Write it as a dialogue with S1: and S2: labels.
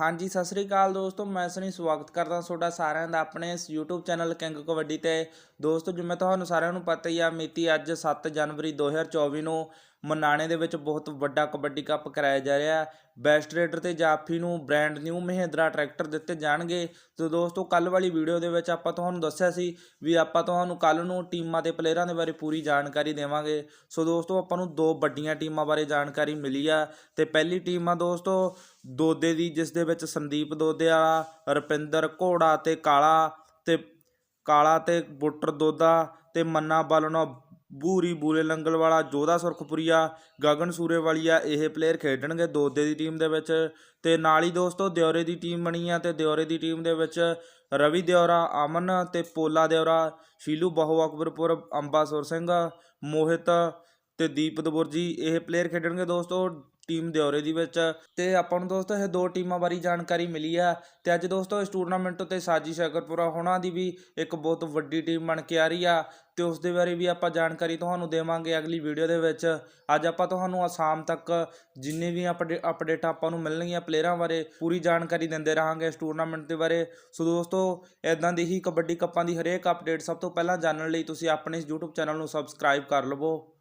S1: ਹਾਂਜੀ, ਸਤਿ ਸ੍ਰੀ ਅਕਾਲ ਦੋਸਤੋ, ਮੈਂ ਸਨੀ ਸਵਾਗਤ ਕਰਦਾ ਤੁਹਾਡਾ ਸਾਰਿਆਂ ਦਾ ਆਪਣੇ ਇਸ YouTube ਚੈਨਲ ਕਿੰਗ ਕਬੱਡੀ ਤੇ। ਦੋਸਤੋ, ਜਿਵੇਂ ਤੁਹਾਨੂੰ ਸਾਰਿਆਂ ਨੂੰ ਪਤਾ ਹੀ ਆ, ਮਿਤੀ ਅੱਜ 7 ਜਨਵਰੀ 2024 ਨੂੰ ਮਨਾਣੇ ਦੇ ਵਿੱਚ ਬਹੁਤ ਵੱਡਾ ਕਬੱਡੀ ਕੱਪ ਕਰਾਇਆ ਜਾ ਰਿਹਾ ਹੈ। ਬੈਸਟ ਰੇਡਰ ਤੇ ਜਾਫੀ ਨੂੰ ਬ੍ਰਾਂਡ ਨਿਊ ਮਹਿੰਦਰਾ ਟਰੈਕਟਰ ਦਿੱਤੇ ਜਾਣਗੇ। ਤੇ ਦੋਸਤੋ ਕੱਲ ਵਾਲੀ ਵੀਡੀਓ ਦੇ ਵਿੱਚ ਆਪਾਂ ਤੁਹਾਨੂੰ ਦੱਸਿਆ ਸੀ ਵੀ ਆਪਾਂ ਤੁਹਾਨੂੰ ਕੱਲ ਨੂੰ ਟੀਮਾਂ ਦੇ ਪਲੇਅਰਾਂ ਦੇ ਬਾਰੇ ਪੂਰੀ ਜਾਣਕਾਰੀ ਦੇਵਾਂਗੇ। ਸੋ ਦੋਸਤੋ, ਆਪਾਂ ਨੂੰ ਦੋ ਵੱਡੀਆਂ ਟੀਮਾਂ ਬਾਰੇ ਜਾਣਕਾਰੀ ਮਿਲੀ ਆ। ਤੇ ਪਹਿਲੀ ਟੀਮ ਆ ਦੋਸਤੋ, ਦੋਦੇ ਦੀ, ਜਿਸ ਦੇ ਵਿੱਚ ਸੰਦੀਪ ਦੋਦੇ ਵਾਲਾ, ਰੁਪਿੰਦਰ ਘੋੜਾ ਤੇ ਕਾਲਾ ਤੇ ਕਾਲਾ ਤੇ ਬੁੱਟਰ ਦੋਦਾ ਤੇ ਮੰਨਾ ਬਾਲਣਾ ਬੂਰੀ ਬੂਲੇ ਲੰਗਲ ਵਾਲਾ ਜੋਧਾ ਸੁਰਖਪੁਰੀਆ, ਗਗਨ ਸੂਰੇਵਾਲੀਆ ਇਹ ਪਲੇਅਰ ਖੇਡਣਗੇ ਦੋਦੇ ਦੀ ਟੀਮ ਦੇ ਵਿੱਚ ਤੇ ਨਾਲ ਹੀ ਦੋਸਤੋ ਦਿਉਰੇ ਦੀ ਟੀਮ ਬਣੀ ਆ ਤੇ ਦਿਉਰੇ ਦੀ ਟੀਮ ਦੇ ਵਿੱਚ ਰਵੀ ਦਿਉਰਾ ਅਮਨ ਤੇ ਪੋਲਾ ਦਿਉਰਾ ਸ਼ੀਲੂ ਬਹੁ ਅਕਬਰਪੁਰ, ਅੰਬਾਸੁਰ ਸਿੰਘ, ਮੋਹਿਤ ਤੇ ਦੀਪ ਦਬੁਰਜੀ ਇਹ ਪਲੇਅਰ ਖੇਡਣਗੇ ਦੋਸਤੋ ਟੀਮ ਦਿਉਰੇ ਦੀ ਵਿੱਚ। ਤੇ ਆਪਾਂ ਨੂੰ ਦੋਸਤੋ ਇਹ ਦੋ ਟੀਮਾਂ ਬਾਰੇ ਜਾਣਕਾਰੀ ਮਿਲੀ ਆ। ਤੇ ਅੱਜ ਦੋਸਤੋ ਇਸ ਟੂਰਨਾਮੈਂਟ ਉੱਤੇ ਸਾਜੀ ਸ਼ਕਰਪੁਰਾ ਹੋਣਾ ਦੀ ਵੀ ਇੱਕ ਬਹੁਤ ਵੱਡੀ ਟੀਮ ਬਣ ਕੇ ਆ ਰਹੀ ਆ। ਤੇ ਉਸ ਦੇ ਬਾਰੇ ਵੀ ਆਪਾਂ ਜਾਣਕਾਰੀ ਤੁਹਾਨੂੰ ਦੇਵਾਂਗੇ ਅਗਲੀ ਵੀਡੀਓ ਦੇ ਵਿੱਚ। ਅੱਜ ਆਪਾਂ ਤੁਹਾਨੂੰ ਆਸਾਮ ਤੱਕ ਜਿੰਨੇ ਵੀ ਅਪਡੇ ਅਪਡੇਟ ਆਪਾਂ ਨੂੰ ਮਿਲਣਗੀਆਂ ਪਲੇਅਰਾਂ ਬਾਰੇ ਪੂਰੀ ਜਾਣਕਾਰੀ ਦਿੰਦੇ ਰਹਾਂਗੇ ਇਸ ਟੂਰਨਾਮੈਂਟ ਦੇ ਬਾਰੇ। ਸੋ ਦੋਸਤੋ ਇਦਾਂ ਦੀ ਹੀ ਕਬੱਡੀ ਕੱਪਾਂ ਦੀ ਹਰੇਕ ਅਪਡੇਟ ਸਭ ਤੋਂ ਪਹਿਲਾਂ ਜਾਣਨ ਲਈ ਤੁਸੀਂ ਆਪਣੇ ਇਸ YouTube ਚੈਨਲ ਨੂੰ ਸਬਸਕ੍ਰਾਈਬ ਕਰ ਲਵੋ।